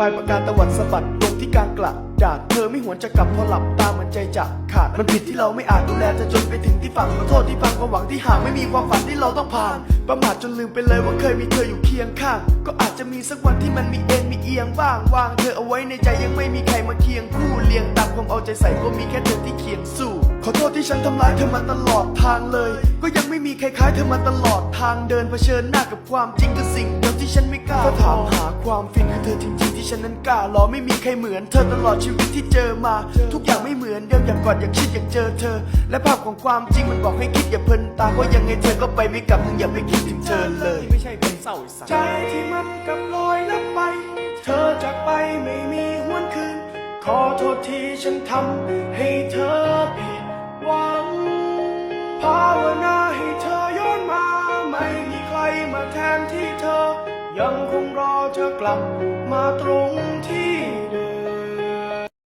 ปลายประกาตะวันสะบัดลงที่กลางกระดาษเธอไม่หวนจะกลับพอหลับตามันใจจะขาดมันผิดที่เราไม่อาจดูแลเธอจนไปถึงที่ฝั่งขอโทษที่ฟังความหวังที่ห่างไม่มีความฝันที่เราต้องผ่าน ประมาทจนลืมไปเลยว่าเคยมีเธออยู่เคียงข้าง ก็อาจจะมีสักวันที่มันมีเอ็นมีเอียงบ้างวางเธอเอาไว้ในใจยังไม่มีใครมาเคียงคู่เลียงตามความเอาใจใส่ก็มีแค่เธอที่เคียงสู้ ขอโทษที่ฉันทำร้ายเธอมาตลอดทางเลย ก็ยังไม่มีใครคล้ายเธอมาตลอดทางเดินเผชิญหน้ากับความจริงคือสิ่งเดียวที่ฉันไม่กล้าถ้าถามหา ความฟินคือเธอจริงๆที่ฉันนั้นกล้ารอไม่มีใครเหมือนเธอตลอดชีวิตที่เจอมา ทุกอย่างไม่เหมือนเดิมอย่างก่อนอย่างคิดอย่างเจอเธอ และภาพของความจริงมันบอกให้คิดอย่าเพลินตาเพราะยังไงเธอก็ไปไม่กลับมึงอย่าไปคิดถึงเธอเลยไม่ใช่เพลงเศร้าไอ้สัสใจที่มันกับลอยลับไป เธอจากไปไม่มีหวนคืน ขอโทษที่ฉันทำให้เธอผิด ยังคงรอเธอกลับมาตรงที่